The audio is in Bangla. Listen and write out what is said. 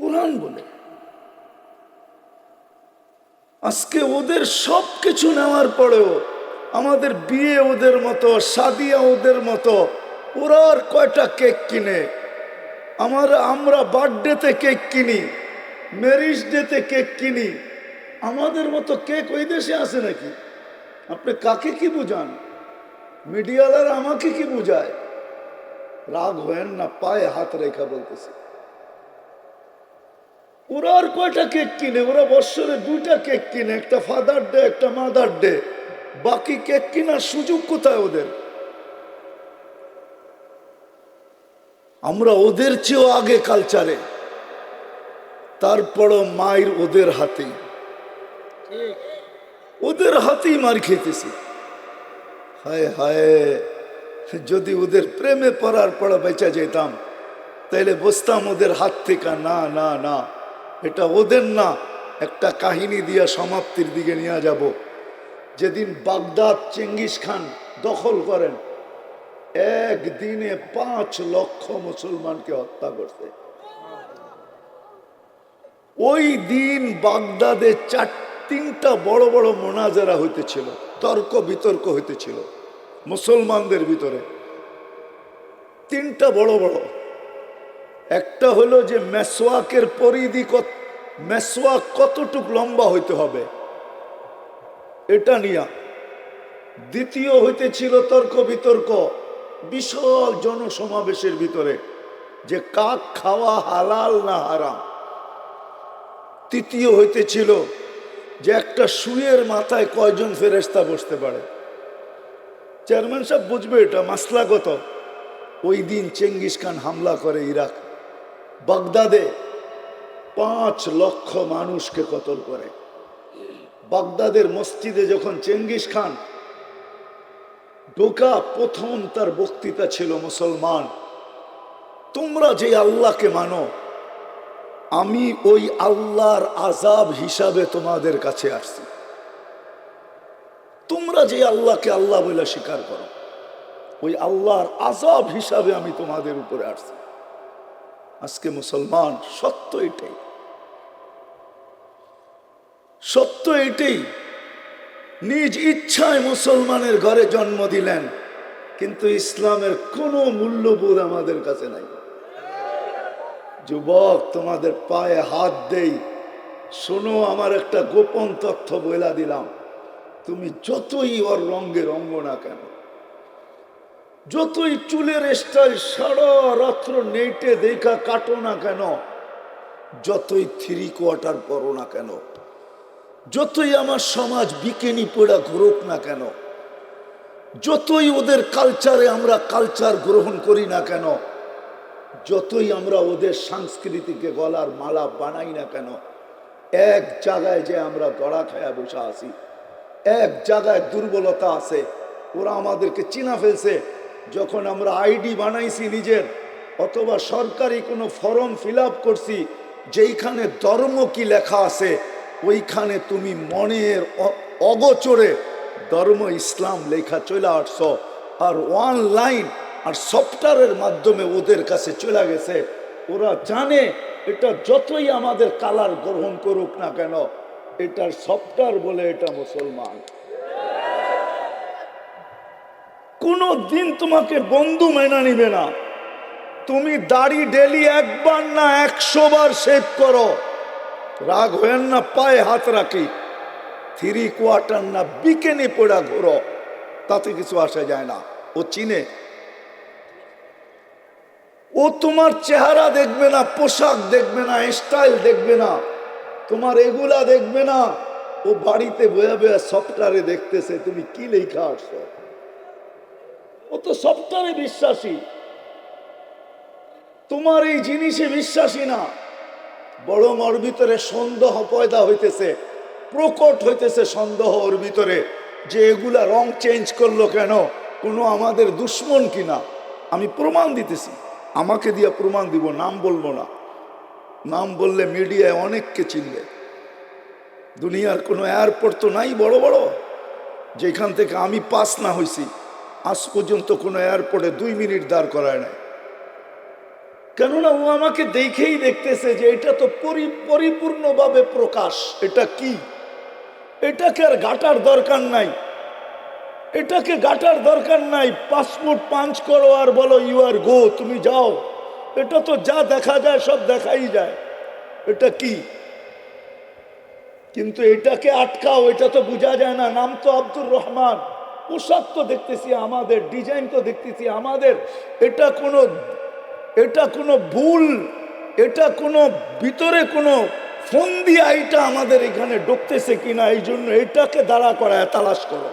কোরআন বলে। আজকে ওদের সব কিছু নেওয়ার পরেও আমাদের বিয়ে ওদের মতো, সাদিয়া ওদের মতো, ওরা আর কয়টা কেক কিনে? আমার, আমরা বার্থডেতে কেক কিনি, ম্যারিজ ডেতে কেক কিনি, আমাদের মতো কেক ওই দেশে আছে নাকি? আপনি কাকে কি বুঝান? মিডিয়ালার আমাকে কি বুঝায়? রাগ হয়েন না, পায়ে হাত রেখা বলতেছে। ওরা আর কয়টা কেক কিনে? ওরা বৎসরে দুইটা কেক কিনে, একটা ফাদার ডে একটা মাদার ডে বাকি কেক কেনার সুযোগ কোথায় ওদের? আমরা ওদের চেয়েও আগে কালচারে তারপরও মায়ের ওদের হাতেই। ওদের হাতেই মার খেতেছি। হায় হায়, যদি ওদের প্রেমে পড়ার পড়া বেঁচা যেতাম, তাইলে বসতাম ওদের হাত থেকে, না না না। এটা ওদের না। একটা কাহিনী দিয়া সমাপ্তির দিকে নিয়ে যাব। যেদিন বাগদাদ, চেঙ্গিস খান দখল করেন, একদিনে পাঁচ লক্ষ মুসলমানকে হত্যা করছে। ওই দিন বাগদাদে চার, তিনটা বড় বড় মোনাজারা হইতেছিল, তর্ক বিতর্ক হইতেছিল মুসলমানদের ভিতরে। তিনটা বড় বড় একটা হলো যে মেসওয়াকের পরিধি কত মেসওয়াক কতটুক লম্বা হইতে হবে? এটা নিয়া। দ্বিতীয় হইতেছিল তর্ক বিতর্ক, বিশাল জনসমাবেশের ভিতরে, যে কাক খাওয়া হালাল না হারাম। তৃতীয় হইতেছিল যে একটা শুয়ের মাথায় কয়জন ফেরেস্তা বসতে পারে। চেয়ারম্যান সাহেব বুঝবে এটা, মাসলাগত। ওই দিন চেঙ্গিস খান হামলা করে ইরাক। বাগদাদে পাঁচ লক্ষ মানুষকে কতল করে। বাগদাদের মসজিদে যখন চেঙ্গিস খান, ঢোকা প্রথম তার বক্তৃতা ছিল মুসলমান, তোমরা যে আল্লাহকে মানো, আমি ওই আল্লাহর আজাব হিসাবে তোমাদের কাছে আসছি। তোমরা যে আল্লাহকে আল্লাহ বলে স্বীকার করো, ওই আল্লাহর আজাব হিসাবে আমি তোমাদের উপরে আসছি। আজকে মুসলমান, সত্য এটাই। সত্য এটাই। নিজ ইচ্ছায় মুসলমানের ঘরে জন্ম দিলেন, কিন্তু ইসলামের কোনো মূল্যবোধ আমাদের কাছে নাই। যুবক, তোমাদের পায়ে হাত দেই। শোনো, আমার একটা গোপন তথ্য বইলা দিলাম। তুমি যতই ওর রঙ্গে রঙ্গ না কেন যতই চুলের স্টাইল সারা রাত্র নেটে দেখা কাটো না কেন, যতই থ্রি কোয়ার্টার পরো না কেন, যতই আমার সমাজ বিকেনি পড়া ঘুরুক না কেন, যতই ওদের কালচারে আমরা কালচার গ্রহণ করি না কেন, যতই আমরা ওদের সংস্কৃতিকে গলার মালা বানাই না কেন, এক জায়গায় যে আমরা গড়া খায়া বসে আছি, এক জায়গায় দুর্বলতা আছে, ওরা আমাদেরকে চিনা ফেলছে যখন আমরা আইডি বানাইছি নিজের, অথবা সরকারি কোনো ফর্ম ফিল করছি, যেইখানে ধর্ম কি লেখা আছে, ওইখানে তুমি মনের অগোচরে ধর্ম ইসলাম লেখা চলে আসছ, আর ওয়ান লাইন আর সফটওয়্যারের মাধ্যমে ওদের কাছে চলে গেছে। ওরা জানে এটা যতই আমাদের কালার গ্রহণ করুক না কেন, এটার সফটওয়্যার বলে এটা মুসলমান। কোনো দিন তোমাকে বন্ধু মেনা নিবে না। তুমি দাড়ি ডেলি একবার না একশো বার শেভ করো। রাগ হয়েন না, পায়ে হাত রাখি। থ্রি কোয়ার্টার না বিকেনে পড়া ঘোরো, তাতে কিছু আসা যায় না। ও চিনে। ও তোমার চেহারা দেখবে না, পোশাক দেখবে না স্টাইল দেখবে না। তোমার এগুলা দেখবে না। ও বাড়িতে বয়া বয়া সফটওয়্যারে দেখতেছে, তুমি কি লেখা আসছো? ও তো সফটওয়্যারে বিশ্বাসী। তোমার এই জিনিসে বিশ্বাসী না। বরং ওর ভিতরে সন্দেহ পয়দা হইতেছে, প্রকট হইতেছে সন্দেহ ওর ভিতরে যে এগুলা রং চেঞ্জ করল কেন, কোনো আমাদের দুশ্মন কিনা। আমি প্রমাণ দিতেছি। আমাকে দিয়ে প্রমাণ দিব, নাম বলব না। নাম বললে মিডিয়ায় অনেককে চিনবে। দুনিয়ার কোনো এয়ারপোর্ট তো নাই বড় বড়। যেখান থেকে আমি পাস না হইছি। আজ পর্যন্ত কোনো এয়ারপোর্টে দুই মিনিট দাঁড় করায় নাই। কেননা ও আমাকে দেখেই দেখতেছে যে এটা তো পরি, পরিপূর্ণভাবে প্রকাশ। এটা কি? এটাকে আর গাটার দরকার নাই। এটাকে গাটার দরকার নাই। পাসপোর্ট পাঞ্চ করো আর বলো ইউ আর গো তুমি যাও। এটা তো যা দেখা যায়, সব দেখাই যায়। এটা কি? কিন্তু এটাকে আটকাও, এটা তো বোঝা যায় না। নাম তো আব্দুর রহমান। পোশাক তো দেখতেছি, আমাদের ডিজাইন তো দেখতেছি, আমাদের এটা কোনো এটা কোনো ভুল, এটা কোনো ভিতরে কোনো ফোন দিয়ে এটা আমাদের এখানে ঢুকতেছে কিনা এই জন্য এটাকে দাঁড়া করায় তালাশ করো।